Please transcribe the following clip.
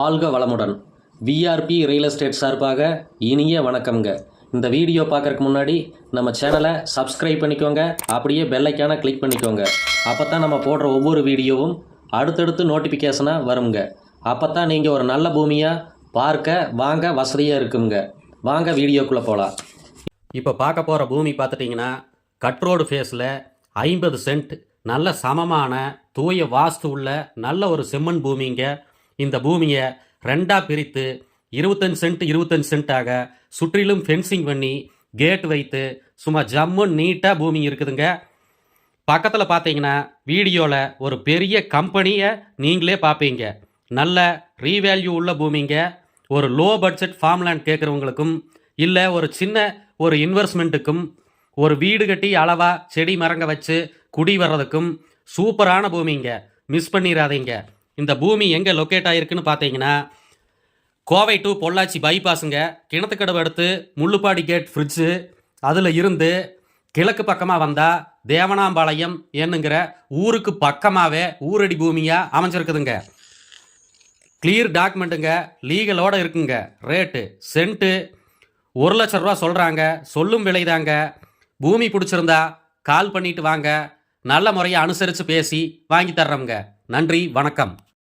வாழ்க வளமுடன். VRB real estate சார்பாக இனிய வணக்கம்ங்க. இந்த வீடியோ பார்க்குறக்கு முன்னாடி நம்ம சேனலை சப்ஸ்கிரைப் பண்ணிக்கோங்க. அப்படியே பெல்லைக்கான கிளிக் பண்ணிக்கோங்க. அப்போ தான் நம்ம போடுற ஒவ்வொரு வீடியோவும் அடுத்தடுத்து நோட்டிஃபிகேஷனாக வருங்க. அப்போ தான் நீங்கள் ஒரு நல்ல பூமியாக பார்க்க வாங்க வசதியாக இருக்குங்க. வாங்க வீடியோக்குள்ளே போகலாம் இப்போ பார்க்க போகிற பூமி பார்த்துட்டிங்கன்னா கட்ரோடு ஃபேஸில் ஐம்பது சென்ட் நல்ல சமமான தூய வாஸ்து உள்ள நல்ல ஒரு செம்மண் பூமிங்க. இந்த பூமியை ரெண்டாக பிரித்து இருபத்தஞ்சு சென்ட் இருபத்தஞ்சு சென்ட்டாக சுற்றிலும் ஃபென்சிங் பண்ணி கேட் வைத்து சும்மா ஜம்மு நீட்டாக பூமி இருக்குதுங்க. பக்கத்தில் பார்த்தீங்கன்னா வீடியோவில் ஒரு பெரிய கம்பெனியை நீங்களே பார்ப்பீங்க நல்ல ரீவேல்யூ உள்ள பூமிங்க. ஒரு லோ பட்ஜெட் ஃபார்ம்லேண்ட் கேட்குறவங்களுக்கும் இல்லை ஒரு சின்ன ஒரு இன்வெஸ்ட்மெண்ட்டுக்கும் ஒரு வீடு கட்டி அளவாக செடி மரங்க வச்சு குடி வர்றதுக்கும் சூப்பரான பூமிங்க. மிஸ் பண்ணிடாதீங்க இந்த பூமி எங்கே லொக்கேட் ஆகிருக்குன்னு பார்த்தீங்கன்னா கோவை டு பொள்ளாச்சி பைபாஸுங்க கிணத்துக்கடவு அடுத்து முள்ளுப்பாடி கேட் ஃப்ரிட்ஜு அதில் இருந்து கிழக்கு பக்கமாக வந்தால் தேவனாம்பாளையம் என்னங்கிற ஊருக்கு பக்கமாகவே ஊரடி பூமியாக அமைஞ்சிருக்குதுங்க. கிளியர் டாக்குமெண்ட்டுங்க லீகலோடு இருக்குங்க. ரேட்டு சென்ட்டு ஒரு லட்ச ரூபா சொல்கிறாங்க சொல்லும் விலைதாங்க. பூமி பிடிச்சிருந்தா கால் பண்ணிட்டு வாங்க. நல்ல முறையை அனுசரித்து பேசி வாங்கி தர்றோங்க நன்றி வணக்கம்.